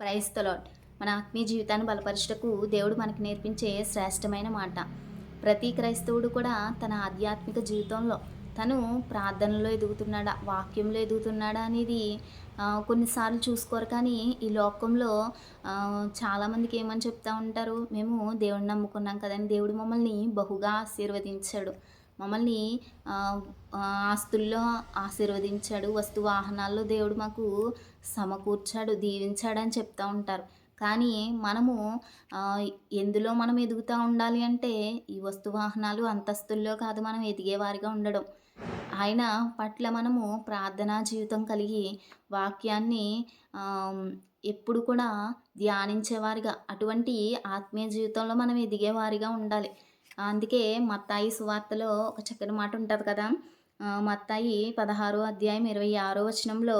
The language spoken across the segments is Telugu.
క్రైస్తలాడ్ మన ఆత్మీయ జీవితాన్ని బలపరచుటకు దేవుడు మనకు నేర్పించే శ్రేష్టమైన మాట. ప్రతి క్రైస్తవుడు కూడా తన ఆధ్యాత్మిక జీవితంలో తను ప్రార్థనలో ఎదుగుతున్నాడా వాక్యంలో ఎదుగుతున్నాడా అనేది కొన్నిసార్లు చూసుకోరు. కానీ ఈ లోకంలో చాలామందికి ఏమని చెప్తా ఉంటారు? మేము దేవుడిని నమ్ముకున్నాం కదండి. దేవుడు మమ్మల్ని బహుగా ఆశీర్వదించాడు. మమ్మల్ని ఆస్తుల్లో ఆశీర్వదించాడు వస్తు వాహనాల్లో దేవుడు మాకు సమకూర్చాడు దీవించాడు అని చెప్తూ ఉంటారు. కానీ మనము ఎందులో మనం ఎదుగుతూ ఉండాలి అంటే ఈ వస్తు వాహనాలు అంతస్తుల్లో కాదు మనం ఎదిగేవారిగా ఉండడం. ఆయన పట్ల మనము ప్రార్థనా జీవితం కలిగి వాక్యాన్ని ఎప్పుడు కూడా ధ్యానించేవారిగా అటువంటి ఆత్మీయ జీవితంలో మనం ఎదిగేవారిగా ఉండాలి. అందుకే మత్తాయి సువార్తలో ఒక చక్కని మాట ఉంటుంది కదా. మత్తాయి పదహారో అధ్యాయం ఇరవై ఆరో వచనంలో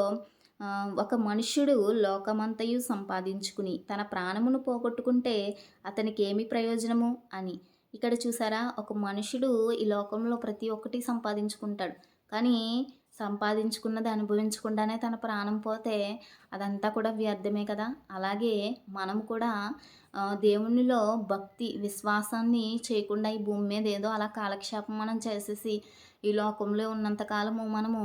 ఒక మనుష్యుడు లోకమంతయు సంపాదించుకుని తన ప్రాణమును పోగొట్టుకుంటే అతనికి ఏమి ప్రయోజనము అని. ఇక్కడ చూసారా ఒక మనుషుడు ఈ లోకంలో ప్రతి ఒక్కటి సంపాదించుకుంటాడు. కానీ సంపాదించుకున్నది అనుభవించకుండానే తన ప్రాణం పోతే అదంతా కూడా వ్యర్థమే కదా. అలాగే మనం కూడా దేవునిలో భక్తి విశ్వాసాన్ని చేయకుండా ఈ భూమి మీద ఏదో అలా కాలక్షేపం మనం చేసేసి ఈ లోకంలో ఉన్నంతకాలము మనము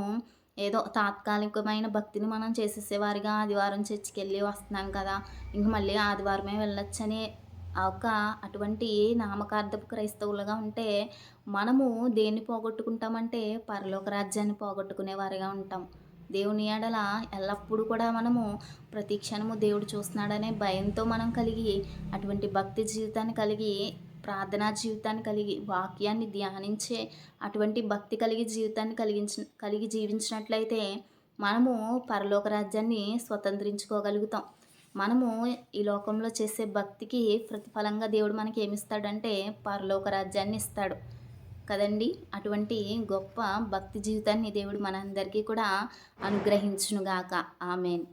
ఏదో తాత్కాలికమైన భక్తిని మనం చేసేసేవారిగా ఆదివారం చర్చికి వెళ్ళి వస్తున్నాం కదా. ఇంక మళ్ళీ ఆదివారమే వెళ్ళొచ్చని ఒక అటువంటి నామకార్థపు క్రైస్తవులుగా ఉంటే మనము దేన్ని పోగొట్టుకుంటామంటే పరలోక రాజ్యాన్ని పోగొట్టుకునే వారిగా ఉంటాం. దేవుని ఎడల ఎల్లప్పుడూ కూడా మనము ప్రతి క్షణము దేవుడు చూస్తున్నాడనే భయంతో మనం కలిగి అటువంటి భక్తి జీవితాన్ని కలిగి ప్రార్థనా జీవితాన్ని కలిగి వాక్యాన్ని ధ్యానించే అటువంటి భక్తి కలిగి జీవితాన్ని కలిగించ కలిగి జీవించినట్లయితే మనము పరలోక రాజ్యాన్ని స్వతంత్రించుకోగలుగుతాం. మనము ఈ లోకంలో చేసే భక్తికి ప్రతిఫలంగా దేవుడు మనకి ఏమిస్తాడంటే పరలోక రాజ్యాన్ని ఇస్తాడు. కదండి? అటువంటి గొప్ప భక్తి జీవితాన్ని దేవుడు మనందరికీ కూడా అనుగ్రహించునుగాక. ఆమెన్.